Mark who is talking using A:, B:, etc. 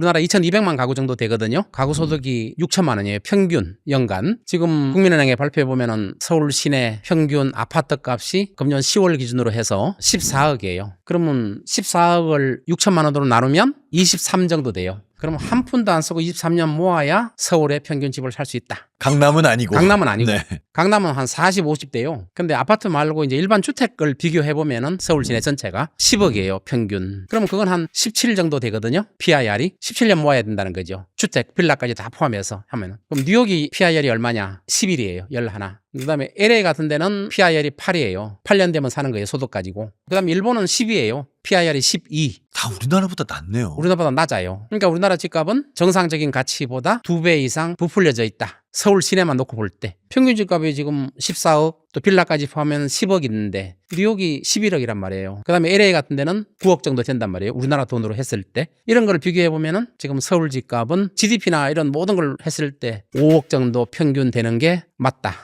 A: 우리나라 2,200만 가구 정도 되거든요. 가구 소득이 6천만 원이에요. 평균 연간. 지금 국민은행에 발표해 보면은 서울 시내 평균 아파트 값이 금년 10월 기준으로 해서 14억이에요. 그러면 14억을 6천만 원으로 나누면 23 정도 돼요. 그러면 한 푼도 안 쓰고 23년 모아야 서울의 평균 집을 살 수 있다.
B: 강남은 아니고.
A: 강남은 아니고.
B: 네.
A: 강남은 한 40, 50대요. 근데 아파트 말고 이제 일반 주택을 비교해 보면은 서울 시내 전체가 10억이에요, 평균. 그러면 그건 한 17 정도 되거든요. PIR이 17년 모아야 된다는 거죠. 주택, 빌라까지 다 포함해서 하면은. 그럼 뉴욕이 PIR이 얼마냐? 11이에요. 11. 그다음에 LA 같은 데는 PIR이 8이에요. 8년 되면 사는 거예요, 소득 가지고. 그다음에 일본은 10이에요. PIR이 12.
B: 다 우리나라보다 낫네요.
A: 우리나라보다 낮아요. 그러니까 우리나라 집값은 정상적인 가치보다 두 배 이상 부풀려져 있다. 서울 시내만 놓고 볼 때. 평균 집값이 지금 14억, 또 빌라까지 포함하면 10억 있는데 뉴욕이 11억이란 말이에요. 그 다음에 LA 같은 데는 9억 정도 된단 말이에요. 우리나라 돈으로 했을 때. 이런 걸 비교해 보면은 지금 서울 집값은 GDP나 이런 모든 걸 했을 때 5억 정도 평균 되는 게 맞다.